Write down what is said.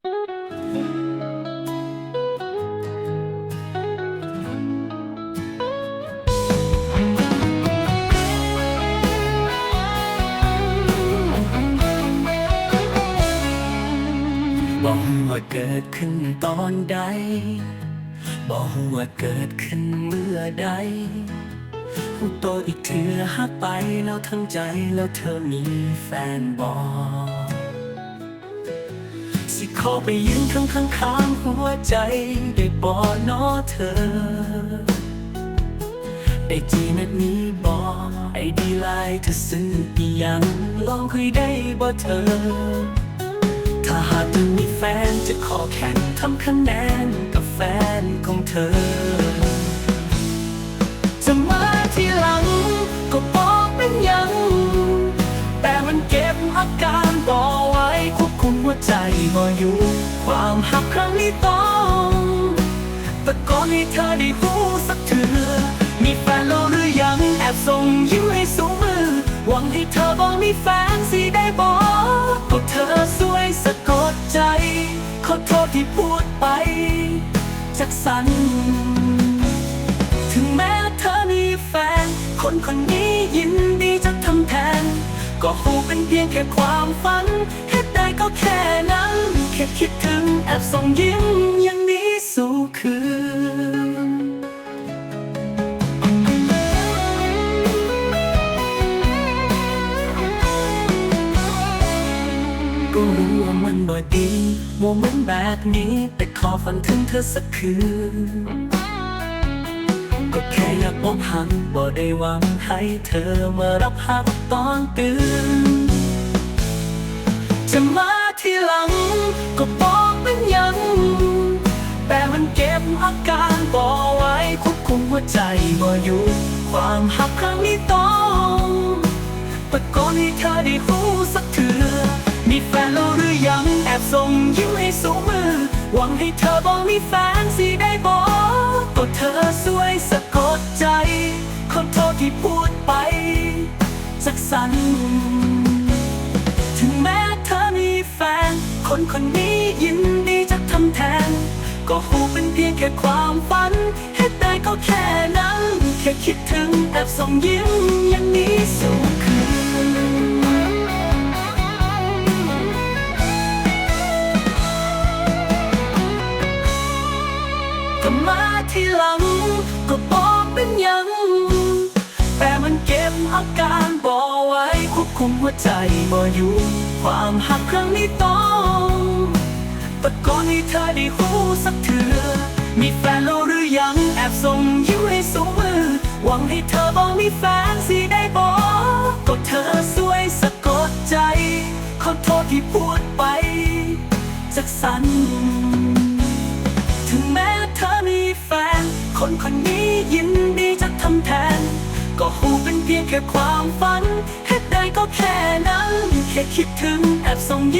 บอกว่าเกิดขึ้นตอนใด บอกว่าเกิดขึ้นเมื่อใดหูโตอีกเธอหักไปแล้วทั้งใจแล้วเธอมีแฟนบอก สิขอไปยืนข้างข้างข้างหัวใจ ได้บอน้อเธอได้จีนัดนี้บอกไอดีไลน์เธอซื้ออีหยังลองคุยได้บ่เธอ ถ้าหากจะมีแฟนจะขอแข่งทำคะแนนกับแฟนของเธอ ใจบ่อยู่ ความหักครั้งนี้ต้องตะโกนให้เธอได้รู้สักเถือมีแฟนแล้วหรือยังแอบส่งยิ้มให้สูงมือ หวังให้เธอบอกมีแฟนสิได้บอกก็เธอสวยสะกดใจ ขอโทษที่พูดไป จากสัน ถึงแม้เธอมีแฟน คนคนนี้ยินดีจะทำแทน ก็คงเป็นเพียงแค่ความฝัน ก็แค่นั้น แค่คิดถึงแอบส่งยิ้มอย่างนี้สู่คืนก็รู้ว่ามันบ่ดีโมเมนต์แบบนี้ แต่ขอฝันถึงเธอสักคืน ก็แค่อยากอกหักบ่ได้หวังให้เธอมารับหักตอนตื่น จะมาทีหลัง ก็บอกเป็นยัง แต่มันเก็บอาการบ่ไว้ควบคุมหัวใจบ่อยู่ ความหักครั้งนี้ต้องตะโกนให้เธอได้รู้สักเถือมีแฟนแล้วหรือยังแอบส่งยิ้มให้สูงมือ หวังให้เธอบอกมีแฟนสิได้บอกก็เธอสวยสะกดใจขอโทษที่พูดไปจากสัน แฟน คนคนนี้ยินดีจะทำแทน ก็คงเป็นเพียงแค่ความฝันเหตุใดก็แค่นั้น แค่คิดถึงแอบส่งยิ้มอย่างนี้สู่คืนก็มาที่หลังก็บอกเป็นยัง แต่มันเก็บอาการ คุมหัวใจบ่อยู่ ความหักครั้งนี้ต้องตะโกนให้เธอได้รู้สักเถือ มีแฟนแล้วหรือยังแอบส่งยิ้มให้สูงมือ หวังให้เธอบอกมีแฟนสิได้บอกก็เธอสวยสะกดใจ ขอโทษที่พูดไป จากสัน ถึงแม้เธอมีแฟน คนคนนี้ยินดีจะทำแทน ก็คงเป็นเพียงแค่ความฝัน ก็แค่นั้นแค่คิดถึงแอบส่งยิ้ม